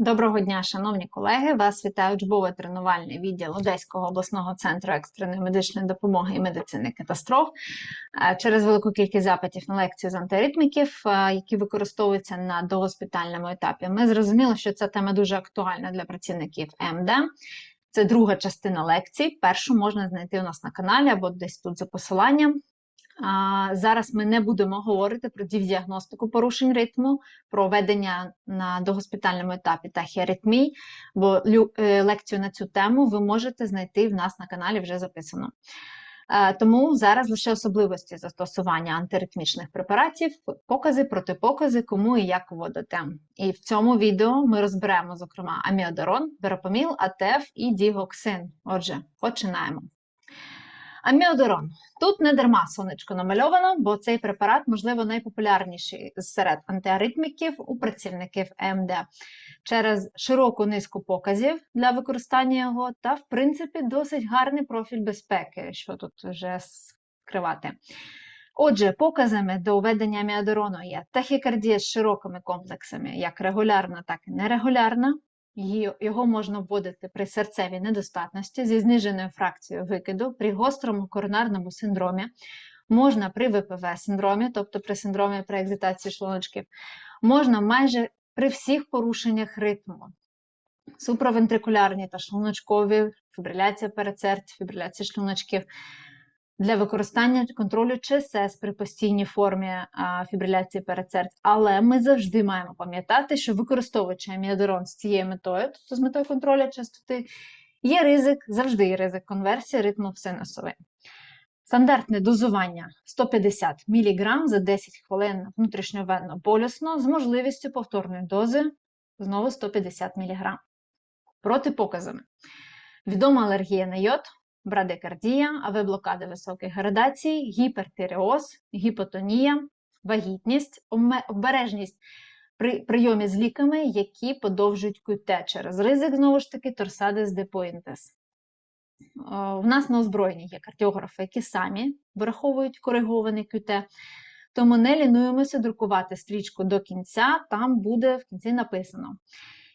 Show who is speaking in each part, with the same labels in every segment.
Speaker 1: Доброго дня, шановні колеги! Вас вітає учбовий тренувальний відділ Одеського обласного центру екстреної медичної допомоги і медицини катастроф. Е, Через велику кількість запитів на лекцію з антиритміків, е, які використовуються на догоспітальному етапі, ми зрозуміли, що ця тема дуже актуальна для працівників МД. Це друга частина лекцій. Першу можна знайти у нас на каналі або десь тут за посиланням. Зараз ми не будемо говорити про діагностику порушень ритму, про ведення на догоспітальному етапі тахіаритмій, бо е, лекцію на цю тему ви можете знайти в нас на каналі вже записано. Е, Тому зараз лише особливості застосування антиритмічних препаратів, покази, протипокази, кому і як вводити. І в цьому відео ми розберемо, зокрема, аміодарон, верапаміл, АТФ і дігоксин. Отже, починаємо. Аміодарон. Тут не дарма сонечко намальовано, бо цей препарат, можливо, найпопулярніший серед антиаритміків у працівників МД через широку низку показів для використання його та, в принципі, досить гарний профіль безпеки, що тут вже скривати. Отже, показами до введення аміадорону є тахікардія з широкими комплексами, як регулярна, так і нерегулярна. Його можна вводити при серцевій недостатності зі зниженою фракцією викиду, при гострому коронарному синдромі, можна при ВПВ-синдромі, тобто при синдромі преекзитації шлуночків, можна майже при всіх порушеннях ритму. Суправентрикулярні та шлуночкові, фібриляція передсердь, фібриляція шлуночків. Для використання контролю ЧСС при постійній формі фібриляції передсердь. Але ми завжди маємо пам'ятати, що використовуючи аміадорон з цією метою, тобто з метою контролю частоти, є ризик, завжди є ризик конверсії ритму в синусовий. Стандартне дозування 150 мг за 10 хвилин внутрішньовенно болісно з можливістю повторної дози знову 150 мг. Протипоказами. Відома алергія на йод, брадикардія, АВ-блокади високих градацій, гіпертиреоз, гіпотонія, вагітність, обережність при прийомі з ліками, які подовжують QT через ризик, знову ж таки, торсадис депоінтес. В нас на озброєнні є кардіографи, які самі враховують коригований QT, тому не лінуємося друкувати стрічку до кінця, там буде в кінці написано.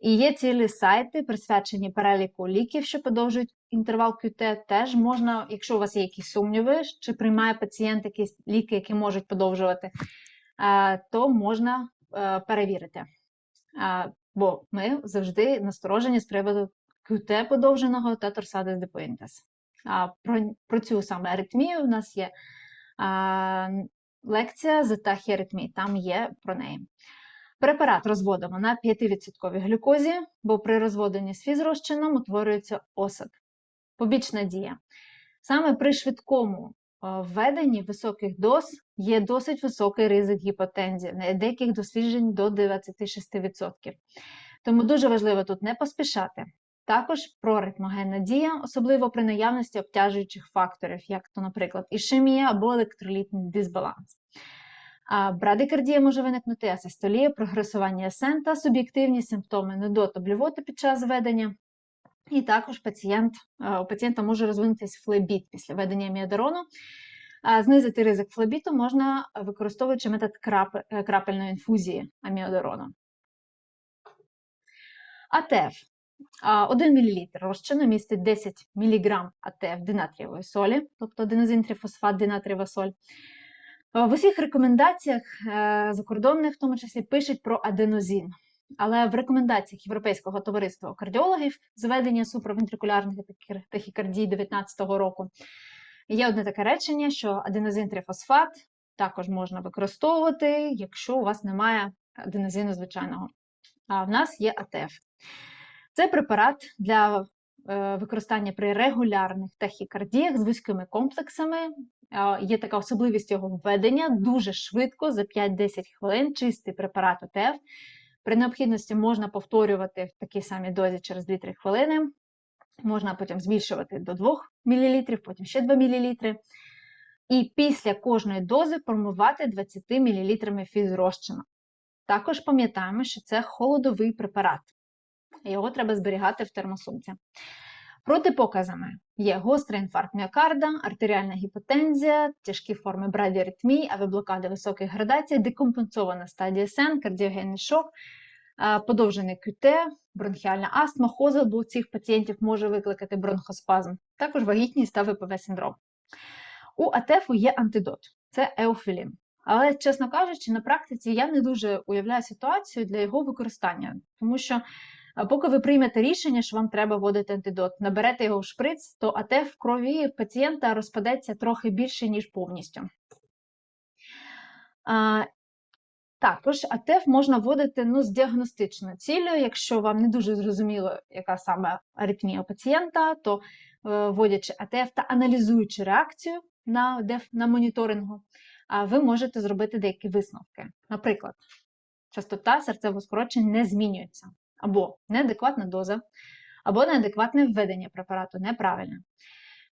Speaker 1: І є цілі сайти, присвячені переліку ліків, що подовжують інтервал QT. Теж можна, якщо у вас є якісь сумніви, чи приймає пацієнт якісь ліки, які можуть подовжувати, е, то можна е, перевірити. Е, Бо ми завжди насторожені з приводу QT подовженого та торсадис депоінтес. Про, про цю саме аритмію у нас є лекція з тахіаритмії, там є про неї. Препарат розводимо на 5% глюкозі, бо при розводенні з фізрозчином утворюється осад. Побічна дія. Саме при швидкому е, введенні високих доз є досить високий ризик гіпотензії, на деяких досліджень до 96%. Тому дуже важливо тут не поспішати. Також проритмогенна дія, особливо при наявності обтяжуючих факторів, як то, наприклад, ішемія або електролітний дисбаланс. Брадикардія може виникнути асистолія, прогресування СН та суб'єктивні симптоми нудоту блювоти під час ведення. І також пацієнт, е, у пацієнта може розвинутися флебіт після ведення міодарону. А Знизити ризик флебіту можна використовуючи метод е, крапельної інфузії аміодорону. АТФ. 1 мл розчину містить 10 мг АТФ динатрієвої солі, тобто аденозин-трифосфат, динатрієва соль. Е, В усіх рекомендаціях е, закордонних, в тому числі, пишуть про аденозин. Але в рекомендаціях Європейського товариства кардіологів зведення суправентрикулярних тахікардій 2019 року є одне таке речення, що аденозин-трифосфат також можна використовувати, якщо у вас немає аденозину звичайного. А в нас є АТФ. Це препарат для е, використання при регулярних тахікардіях з вузькими комплексами. Е, Є така особливість його введення дуже швидко, за 5-10 хвилин, чистий препарат ОТФ. При необхідності можна повторювати в такій самій дозі через 2-3 хвилини. Можна потім збільшувати до 2 мл, потім ще 2 мл. І після кожної дози промивати 20 мл фізрозчину. Також пам'ятаємо, що це холодовий препарат. Його треба зберігати в термосумці. Протипоказами є гострий інфаркт міокарда, артеріальна гіпотензія, тяжкі форми брадіаритмії, авіблокади високих градацій, декомпенсована стадія СЕН, кардіогенний шок, а, подовжений QT, бронхіальна астма, хозел у цих пацієнтів може викликати бронхоспазм, також вагітність та ВПВ синдром. У АТЕФу є антидот це еофілін. Але, чесно кажучи, на практиці я не дуже уявляю ситуацію для його використання, тому що а, поки ви приймете рішення, що вам треба вводити антидот, наберете його в шприц, то АТЕФ в крові пацієнта розпадеться трохи більше, ніж повністю. А, також АТЕФ можна вводити ну, з діагностичною цілею. Якщо вам не дуже зрозуміло, яка саме аритмія пацієнта, то е, вводячи АТФ та аналізуючи реакцію на, деф, на моніторингу, ви можете зробити деякі висновки. Наприклад, частота серцевого скорочень не змінюється, або неадекватна доза, або неадекватне введення препарату неправильне.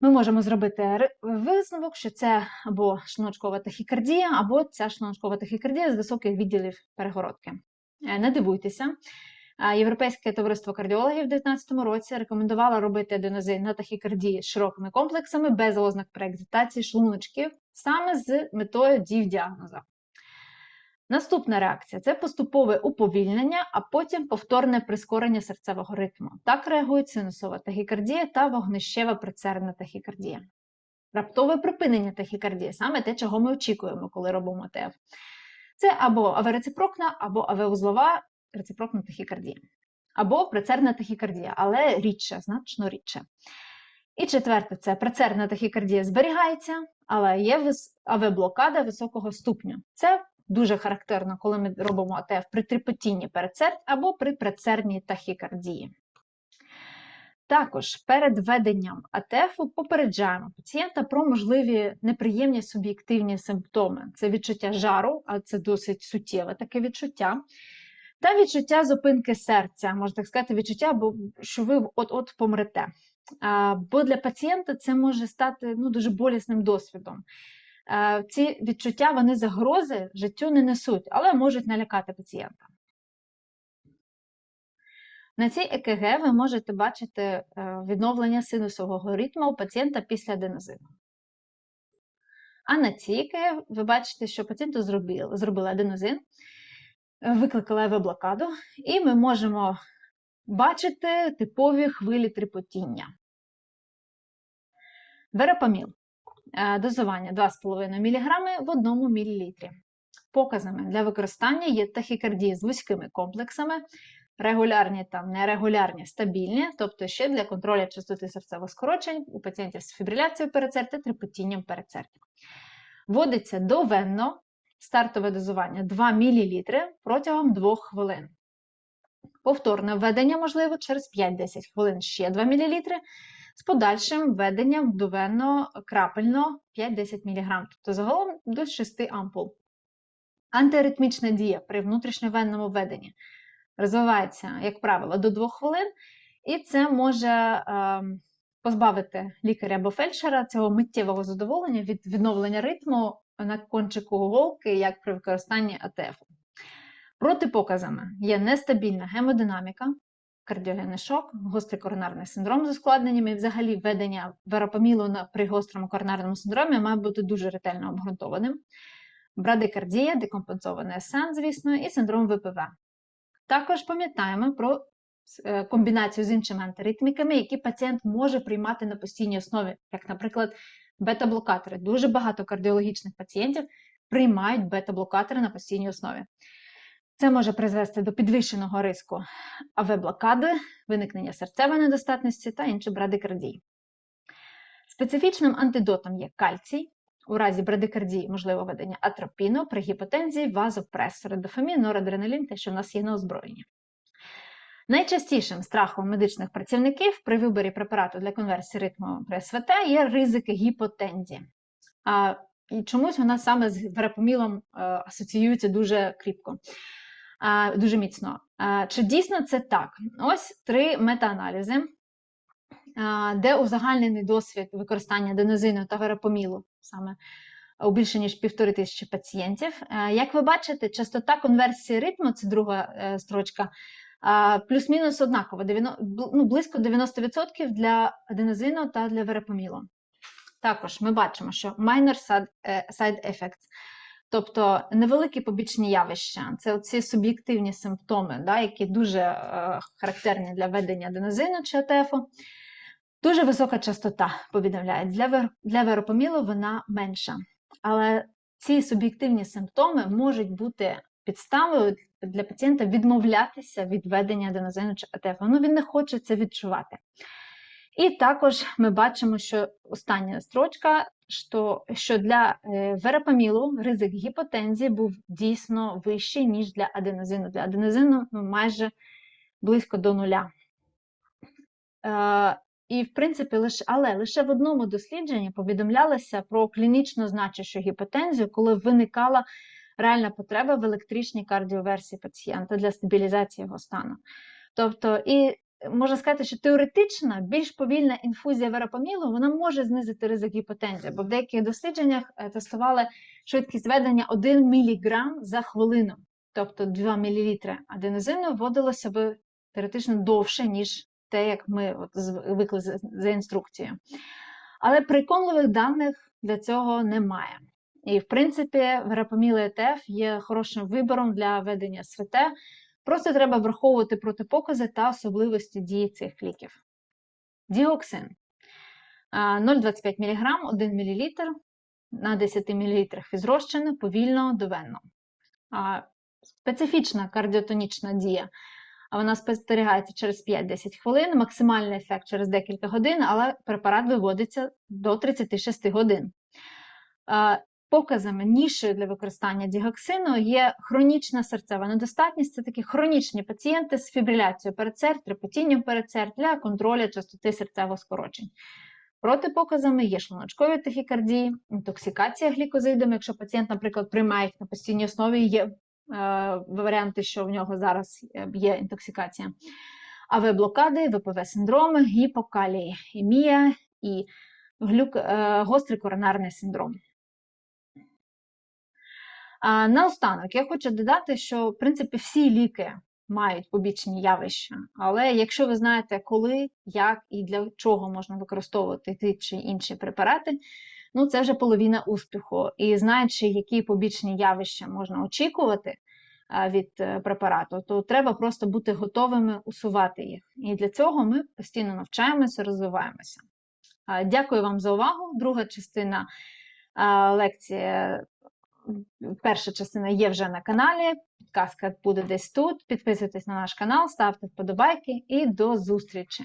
Speaker 1: Ми можемо зробити висновок, що це або шлуночкова тахікардія, або ця шлуночкова тахікардія з високих відділів перегородки. Е, Не дивуйтеся. Е, Європейське товариство кардіологів в 2019 році рекомендувало робити аденозин на тахікардії з широкими комплексами без ознак преекзитації шлуночків, саме з метою дів діагноза. Наступна реакція це поступове уповільнення, а потім повторне прискорення серцевого ритму. Так реагують синусова тахікардія та вогнищева прицерна тахікардія. Раптове припинення тахікардії саме те, чого ми очікуємо, коли робимо ТФ. Це або аверецепрокна, або авеузлова рецепрокна тахікардія, або прицерна тахікардія, але рідше, значно рідше. І четверте, це прицерна тахікардія зберігається, але є АВ-блокада високого ступню. Це дуже характерно, коли ми робимо АТФ при тріпотінні передсердь або при прецерній тахікардії. Також перед введенням АТФу попереджаємо пацієнта про можливі неприємні суб'єктивні симптоми. Це відчуття жару, а це досить суттєве таке відчуття. Та відчуття зупинки серця, можна так сказати, відчуття, бо- що ви от-от помрете. Бо для пацієнта це може стати ну, дуже болісним досвідом. Е, Ці відчуття вони загрози життю не несуть, але можуть налякати пацієнта. На цій ЕКГ ви можете бачити е, відновлення синусового ритму у пацієнта після аденозину. А на цій ЕКГ ви бачите, що пацієнту зробили, аденозин, е, викликали АВ-блокаду, і ми можемо бачити типові хвилі тріпотіння. Верапаміл. Е, Дозування 2,5 мг в 1 мл. Показами для використання є тахікардії з вузькими комплексами, регулярні та нерегулярні, стабільні, тобто ще для контролю частоти серцевих скорочень у пацієнтів з фібриляцією передсердя, трепотінням передсердя. Вводиться довенно стартове дозування 2 мл протягом 2 хвилин. Повторне введення можливо через 5-10 хвилин ще 2 мл з подальшим введенням вдовенно крапельно 5-10 мг, тобто загалом до 6 ампул. Антиаритмічна дія при внутрішньовенному введенні розвивається, як правило, до 2 хвилин, і це може е, позбавити лікаря або фельдшера цього миттєвого задоволення від відновлення ритму на кончику голки, як при використанні АТФ. Протипоказами є нестабільна гемодинаміка, кардіогенний шок, гострий коронарний синдром з ускладненнями і взагалі введення верапамілу на при гострому коронарному синдромі має бути дуже ретельно обґрунтованим. Брадикардія, декомпенсований СН, звісно, і синдром ВПВ. Також пам'ятаємо про е, комбінацію з іншими антиритміками, які пацієнт може приймати на постійній основі, як, наприклад, бета-блокатори. Дуже багато кардіологічних пацієнтів приймають бета-блокатори на постійній основі. Це може призвести до підвищеного риску АВ-блокади, виникнення серцевої недостатності та інших брадикардій. Специфічним антидотом є кальцій. У разі брадикардії можливо введення атропіну, при гіпотензії вазопресори, дофамін, норадреналін, те, що в нас є на озброєнні. Найчастішим страхом медичних працівників при виборі препарату для конверсії ритму при СВТ є ризики гіпотензії. А, і чомусь вона саме з верапомілом е, асоціюється дуже кріпко, дуже міцно. Чи дійсно це так? Ось три метааналізи, де узагальнений досвід використання денозину та верапомілу саме у більше ніж півтори тисячі пацієнтів. Як ви бачите, частота конверсії ритму, це друга е, строчка, плюс-мінус однакова, ну, близько 90% для аденозину та для верапомілу. Також ми бачимо, що minor side, е, effects Тобто невеликі побічні явища, це ці суб'єктивні симптоми, да, які дуже е, характерні для ведення аденозину чи АТФу. Дуже висока частота повідомляють. Для, для веропомілу вона менша. Але ці суб'єктивні симптоми можуть бути підставою для пацієнта відмовлятися від ведення аденозину чи АТФ. Ну, він не хоче це відчувати. І також ми бачимо, що остання строчка, що, що для е, верапамілу ризик гіпотензії був дійсно вищий, ніж для аденозину. Для аденозину ну, майже близько до нуля. Е, і, в принципі, лише, але лише в одному дослідженні повідомлялося про клінічно значущу гіпотензію, коли виникала реальна потреба в електричній кардіоверсії пацієнта для стабілізації його стану. Тобто, і можна сказати, що теоретично більш повільна інфузія верапамілу вона може знизити ризик гіпотензії, бо в деяких дослідженнях е, тестували швидкість ведення 1 мг за хвилину, тобто 2 мл аденозину вводилося би теоретично довше, ніж те, як ми от звикли за, інструкцією. Але переконливих даних для цього немає. І, в принципі, верапаміл ЕТФ є хорошим вибором для ведення СВТ. Просто треба враховувати протипокази та особливості дії цих ліків. Діоксин 0,25 мг 1 мл на 10 мл фізрозчину повільно довенно. Специфічна кардіотонічна дія. Вона спостерігається через 5-10 хвилин, максимальний ефект через декілька годин, але препарат виводиться до 36 годин. Показами нішою для використання дігоксину є хронічна серцева недостатність. Це такі хронічні пацієнти з фібриляцією передсердь, трепотінням передсердь для контролю частоти серцевих скорочень. Протипоказами є шлуночкові тахікардії, інтоксикація глікозидами. Якщо пацієнт, наприклад, приймає їх на постійній основі, є е, варіанти, що в нього зараз є інтоксикація. АВ-блокади, ВПВ-синдроми, гіпокалії, імія і глюк... е, гострий коронарний синдром. Наостанок я хочу додати, що в принципі всі ліки мають побічні явища, але якщо ви знаєте, коли, як і для чого можна використовувати ті чи інші препарати, ну це вже половина успіху. І знаючи, які побічні явища можна очікувати від е, препарату, то треба просто бути готовими усувати їх. І для цього ми постійно навчаємося, розвиваємося. Дякую вам за увагу. Друга частина лекції перша частина є вже на каналі. Підказка буде десь тут. Підписуйтесь на наш канал, ставте вподобайки і до зустрічі!